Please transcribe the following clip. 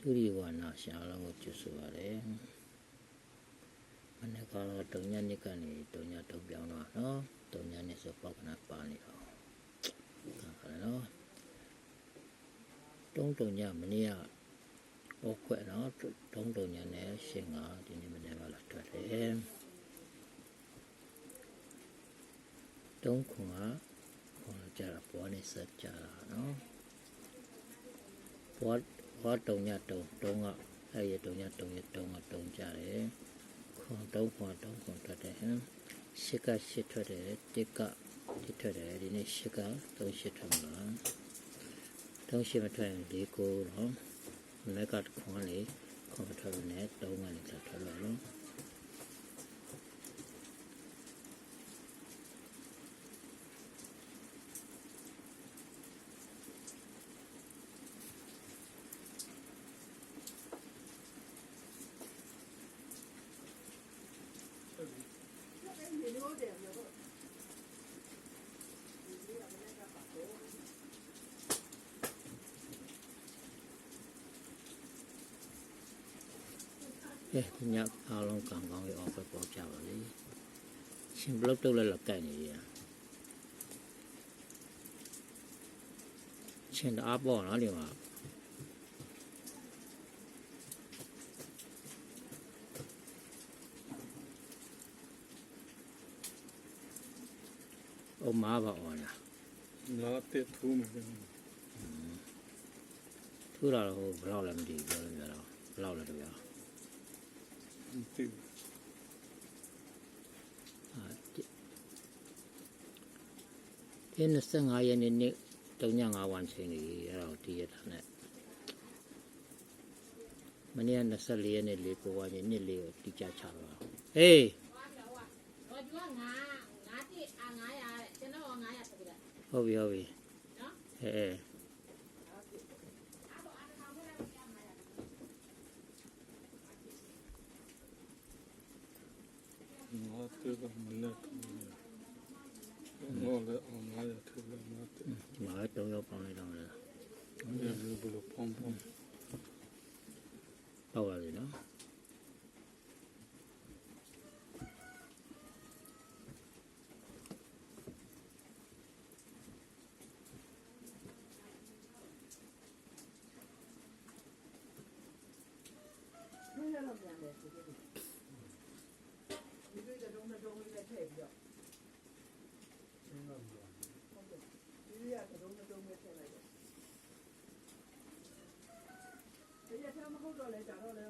ဒုရိဝနာရှာလုံးကိုကျွတ်ဆိုရတယ်မနေ့ကတော့တုံညနှစ်ကနေတုံညတုံပြောင်းတော့နော်တုံညနှစ်ဆိုပေါက်ကနာပါနေတော့ခါနော်တုံးတုံညမနေ့ကဟောခွဲ့နော်တုံးတုံညနဲ့ရှင်ကဒီနေ့မနေ့ကလာထွက်တယ်တုံးခွန်ကခေါ်ကြတာပေါ်နေစကြတာနော်ပေါ် ဘောတုံညတုံတုံကအဲ့ရတုံညတုံရတုံကတုံကြတယ်ခွန်တုံခွန်တုံခွန်ထွက်တယ်ဟမ်ရှစ်ကရှစ်ထွက်တယ်တစ်ကတစ်ထွက်တယ်ဒီနေ့ရှစ်ကတုံးရှစ်ထွက်မလားတုံးရှစ်မထွက်ရင်ဒီကိုတော့မက်ကခွန်လေးခွန်မထွက်လို့နဲ့တုံးကလည်းထွက်လို့ နော်ကဲညအားလုံးကံကောင်းရအောင်ပဲပေါ်ကြပါလေရှင်ဘလုတ်တုတ်လည်းလက်ကင်နေရရှင်တအားပေါ်နော်ဒီမှာအမဘာအော်လားလာတဲ့ထူးမယ်ထူတာတော့ဘယ်လောက်လဲမသိဘူးပြောလို့ပြောတော့ဘယ်လောက်လဲတော့ မသိဘူးအဲ25ရက်နေ့နေ့တုံည9ဝန်ချိန်ကြီးအဲ့ဒါကိုတည်ရတာနဲ့မနေ့က24ရက်နေ့လေးကိုဝါနေ့နေ့လေးကိုတည်ကြချတော့ဟေးဟုတ်ပြီဟုတ်ပြီနော်အဲ မနဲ့ထူးတယ်ငါလည်းအောင်ငါရထူးတယ်ငါတဲ့ဒီမှာတော့ရောက်ပေါင်းလိုက်တော့လေအဲ့ဒီဘလိုပုံပုံပေါ့ပါလေနော် ဒီရက်ထဲမဟုတ်တော့လဲကြာတော့လဲ